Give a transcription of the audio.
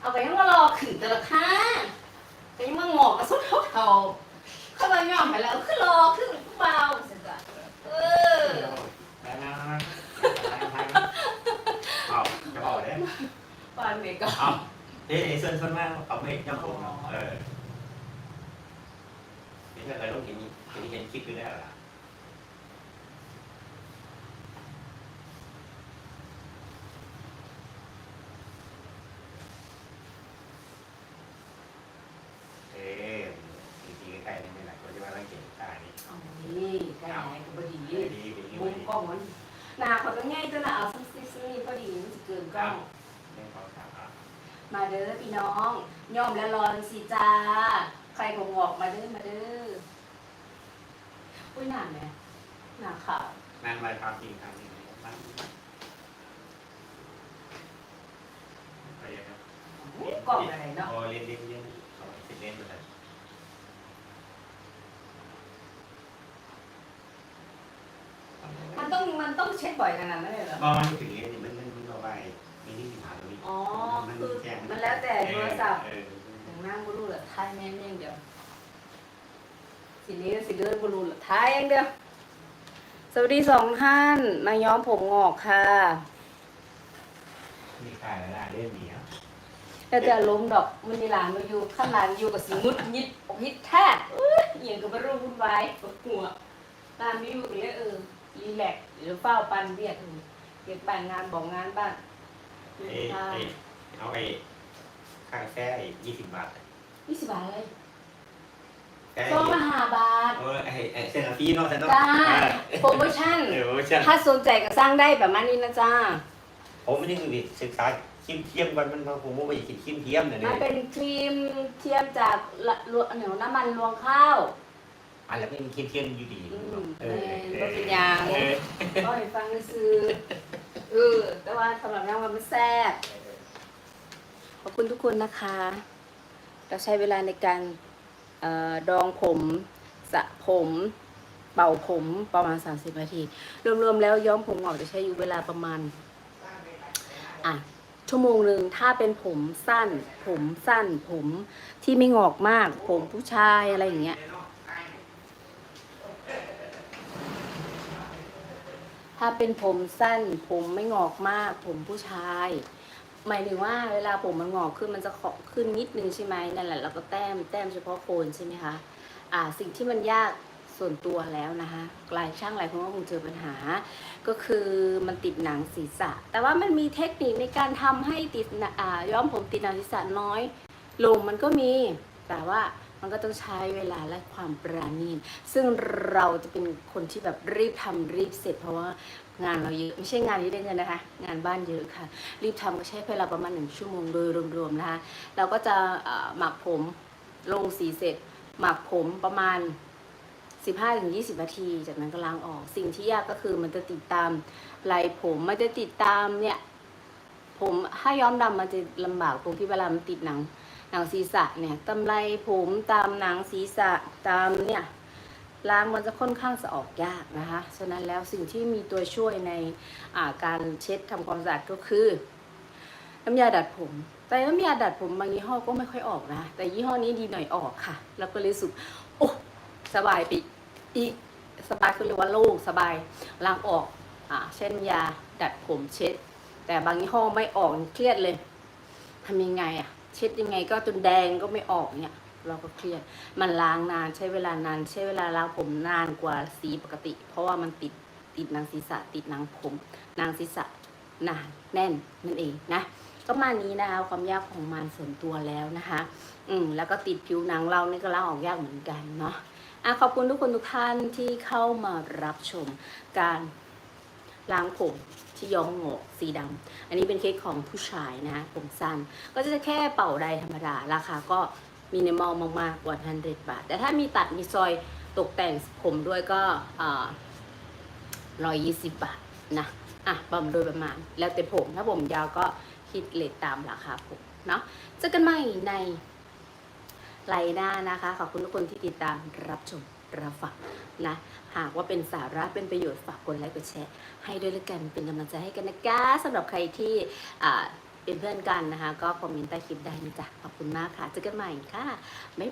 เอาไปยังมารอขึ้นแต่ละค่าไปยังมางอกกับสุดเท่าเท่าเข้ามาย่อมไปแล้วขึ้นรอขึ้นเบาสร็จละเออแล้วนะเอาจะบอกเลยปานเมก็เอาเอ๊ะเส้นส่วนมากเอาไม่ยังผมเออนี่ถ้าเกิดต้องเห็นเห็นเห็นคลิปอยู่แล้วล่ะ เอ๊ะจริงๆใกล้ๆนี่ไม่หลายคนจะว่าร่างเก่งตานี่ เอา นี่ใกล้ไหนก็พอดีมุมกล้องมันหนาเขาก็ง่ายตัวหนาเอาซักซิซี่พอดีมันจะเกินกล้องมาเด้อพี่น้องย่อมแล้วรอนสิจ้าใครก็งอกมาเด้อมาเด้ออุ้ยหนาไหมหนาขาวนางลายความจริงความจริงนั่งไปยังครับกล่องอะไรเนาะโอ้เรียนเรียนเรียนสองสิเรียนไปเลย มันต้องเช็ดบ่อยขนาดนั้นเลยเหรอบอมันถึงเรียมันมันมันเอาไว้มีนี่สิบหาตรงนี้อ๋อคือมันแล้วแต่โทรศัพท์ เออของนั่งบรูหรอไทยแม่นอย่างเดียวสินี้สิเดินบรูหรอไทยอย่างเดียว สวัสดีสองท่านมาย้อมผมงอกค่ะมีขายแล้วล่ะเล่นหนีอะแล้วจะล้มดอกมันมีหลานมาอยู่ข้างหลังอยู่กับสิงุดยิดอกฮิตแท้อื้อเอียงกับมารุ่งวุ่นวายปวดหัวตามมีอยู่เลยเออ รีแลกซ์หรือเฝ้าปันเบียดเก็บบ้านงานบอกงานบ้านเอ้ยเอ้ยเอาไอ้ค่ากาแฟไอ้ยี่สิบบาทยี่สิบบาทเลยแค่ก็มาหาบาท เออไอ้ไอ้เส้นฟีเนาะเส้นเนาะจ้าโปรโมชั่นเออใช่ถ้าสนใจก็สร้างได้แบบนี้นะจ้าผมไม่ได้ดูดิศึกษาคิมเทียมกันมันผมว่าไปคิดคิมเทียมเนี่ยมันเป็นครีมเทียมจากละลวเหนียวน้ำมันรวงข้าว อันแล้วเป็นคิมเทียมอยู่ดีอืมเอเอออเอก็อเป็นยางเออก็ให้ฟังซื้อเออแต่ว่าสำหรับน้ำมันมันแซ่บขอบคุณทุกคนนะคะ เราใช้เวลาในการเออดองผมสระผมเป่าผมประมาณ 30 นาที รวมๆแล้วย้อมผมงอกจะใช้อยู่เวลาประมาณ อะ ชั่วโมงหนึ่งถ้าเป็นผมสั้น ผมสั้น ผมที่ไม่งอกมาก ผมผู้ชายอะไรอย่างเงี้ย ถ้าเป็นผมสั้น ผมไม่งอกมาก ผมผู้ชาย หมายถึงว่าเวลาผมมันงอกขึ้นมันจะขอขึ้นนิดนึงใช่ไหมนั่นแหละเราก็แต้มแต้มเฉพาะโคนใช่ไหมคะอ่าสิ่งที่มันยากส่วนตัวแล้วนะคะหลายช่างหลายคนก็คงเจอปัญหา ก็คือมันติดหนังศีรษะ แต่ว่ามันมีเทคนิคในการทำให้ติดอ่าย้อมผมติดหนังศีรษะน้อย ลงมันก็มีแต่ว่า มันก็ต้องใช้เวลาและความปราณีตซึ่งเราจะเป็นคนที่แบบรีบทำรีบเสร็จ เพราะว่างานเราเยอะไม่ใช่งานที่ได้เงินนะคะ งานบ้านเยอะค่ะ รีบทำก็ใช้เวลาประมาณหนึ่งชั่วโมงโดยรวมๆนะคะเราก็จะหมักผมลงสีเสร็จ หมักผมประมาณ 15-20 นาที จากนั้นก็ล้างออกสิ่งที่ยากก็คือมันจะติดตามลายผมมันจะติดตามเนี่ยผมถ้าย้อมดำมันจะลำบากตรงที่เวลามันติดหนัง หนังศีรษะเนี่ยตำไรผมตามหนังศีรษะตามเนี่ยล้างมันจะค่อนข้างจะออกยากนะคะ ฉะนั้นแล้วสิ่งที่มีตัวช่วยในาการเช็ดทำความสะอาดก็คือ น้ำยาดัดผม แต่น้ำยาดัดผมบางยี่ห้อก็ไม่ค่อยออกนะ แต่ยี่ห้อนี้ดีหน่อยออกค่ะ แล้วก็รู้สึกโอ้สบายไปอีกสบายคือเรียกว่าโล่งสบายล้างออกอ่าเช่นยาดัดผมเช็ด แต่บางยี่ห้อไม่ออกเครียดเลยทำยังไงอะ เช็ดยังไงก็จนแดงก็ไม่ออกเนี่ย เราก็เครียดมันล้างนานใช้เวลานานใช้เวลาล้างผมนานกว่าสีปกติ เพราะว่ามันติดติดนังศีรษะติดนังผมนังศีรษะหนาแน่นนั่นเองนะก็มานี้นะคะความยากของมันส่วนตัวแล้วนะคะ อืมแล้วก็ติดผิวหนังเรานี่ก็ล้างออกยากเหมือนกันเนาะอะขอบคุณทุกคนทุกท่านที่เข้ามารับชมการล้างผม ที่ย้อมงอกสีดำอันนี้เป็นเค้กของผู้ชายนะผมสั้น ก็จะแค่เป่าใดธรรมดา ราคาก็มินิมอลมากๆกว่า100บาท แต่ถ้ามีตัดมีซอยตกแต่งผมด้วยก็ร้อยยี่สิบบาทนะอะประมาณโดยประมาณ แล้วแต่ผม ถ้าผมยาวก็คิดเลทตามราคาผมเนาะเจอกันใหม่ในไลน์หน้านะคะ ขอบคุณทุกคนที่ติดตามรับชม รับฟังนะหากว่าเป็นสาระเป็นประโยชน์ฝากกดไลค์กดแชร์ให้ด้วยละกันเป็นกำลังใจให้กันนะก้าสำหรับใครที่เป็นเพื่อนกันนะคะ ก็คอมเมนต์ใต้คลิปได้นะจ๊ะขอบคุณมากค่ะเจอกันใหม่ค่ะบ๊าย